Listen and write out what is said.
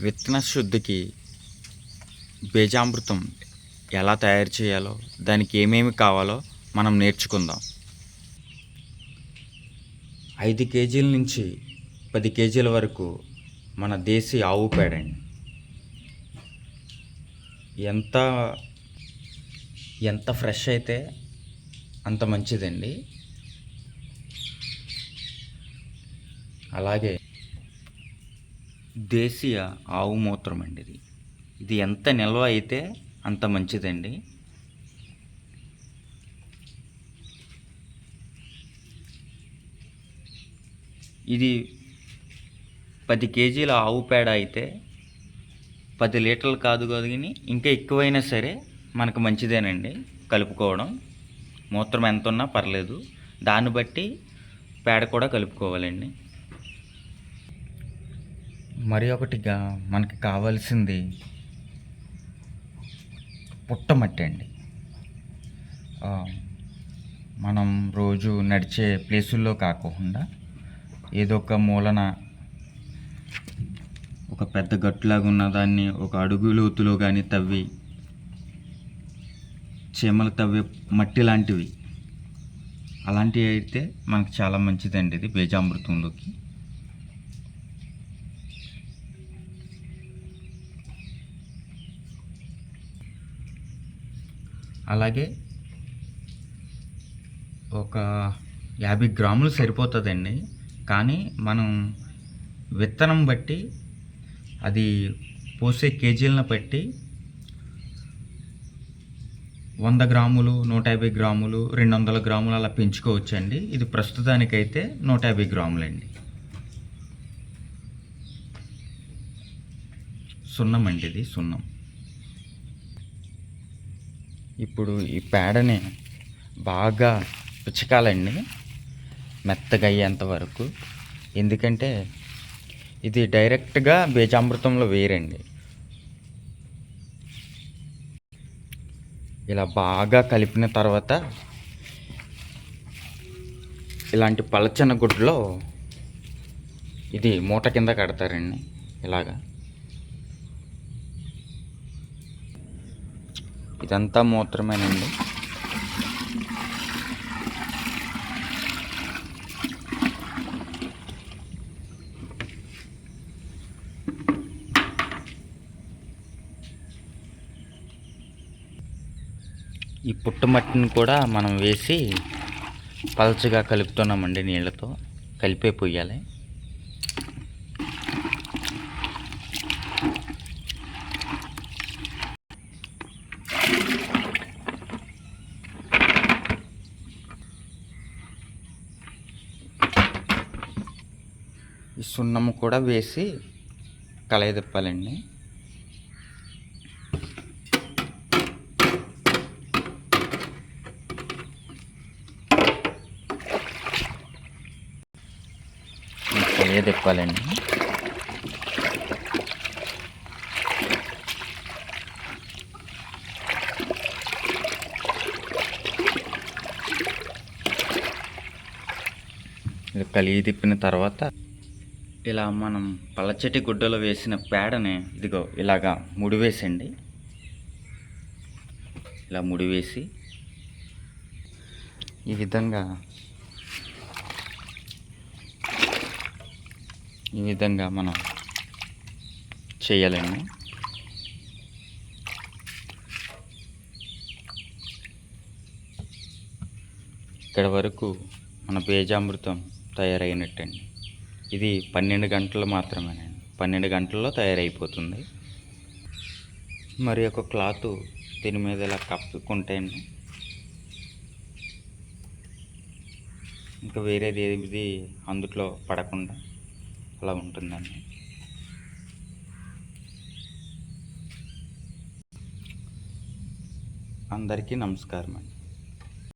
విత్తన శుద్ధికి బీజామృతం ఎలా తయారు చేయాలో దానికి ఏమేమి కావాలో మనం నేర్చుకుందాం. ఐదు కేజీల నుంచి పది కేజీల వరకు మన దేశీ ఆవు పేడండి. ఎంత ఎంత ఫ్రెష్ అయితే అంత మంచిదండి. అలాగే దేశీయ ఆవు మూత్రం అండి ఇది. ఇది ఎంత నిల్వ అయితే అంత మంచిదండి. ఇది పది కేజీల ఆవు పేడ అయితే పది లీటర్లు కాదు కాదు కానీ ఇంకా ఎక్కువైనా సరే మనకు మంచిదేనండి కలుపుకోవడం. మూత్రం ఎంత ఉన్నా పర్లేదు. దాన్ని బట్టి పేడ కూడా కలుపుకోవాలండి. మరి ఒకటిగా మనకి కావాల్సింది పుట్టమట్టి అండి మనం రోజు నడిచే ప్లేసుల్లో కాకుండా ఏదో ఒక మూలన ఒక పెద్ద గట్టులాగా ఉన్న దాన్ని ఒక అడుగు లోతులో కానీ తవ్వి చీమలు తవ్వే మట్టి లాంటివి. అలాంటివి అయితే మనకు చాలా మంచిదండి ఇది బీజామృతంలోకి. అలాగే ఒక యాభై గ్రాములు సరిపోతుందండి. కానీ మనం విత్తనం బట్టి అది పోసే కేజీలను బట్టి వంద గ్రాములు నూట యాభై గ్రాములు రెండు వందల గ్రాములు అలా పెంచుకోవచ్చండి. ఇది ప్రస్తుతానికైతే నూట యాభై గ్రాములండి. సున్నం అండి ఇది సున్నం. ఇప్పుడు ఈ పేడని బాగా పిచకాలండి మెత్తగా అయ్యేంత వరకు. ఎందుకంటే ఇది డైరెక్ట్గా బీజామృతంలో వేరండి. ఇలా బాగా కలిపిన తర్వాత ఇలాంటి పలచన గుడ్లో ఇది మూట కింద కడతారండి ఇలాగా. ఇదంతా మూత్రమేనండి. ఈ పుట్టమట్టిని కూడా మనం వేసి పలచగా కలుపుతున్నామండి నీళ్ళతో. కలిపే పొయ్యాలి. ఈ సున్నము కూడా వేసి కలయి తిప్పాలండి తిప్పాలండి ఇది కలిగి తిప్పిన తర్వాత ఇలా మనం పల్లచెట్టి గుడ్డలో వేసిన పేడని ఇదిగో ఇలాగా ముడివేసండి. ఇలా ముడివేసి ఈ విధంగా ఈ విధంగా మనం చేయాలండి. ఇక్కడ వరకు మన బేజామృతం తయారైనట్టండి. ఇది పన్నెండు గంటలు మాత్రమేనండి. పన్నెండు గంటల్లో తయారైపోతుంది. మరి ఒక క్లాత్ దీని మీద ఇలా కప్పుకుంటే ఇంకా వేరేది ఏది అందుట్లో పడకుండా అలా ఉంటుందండి. అందరికీ నమస్కారం అండి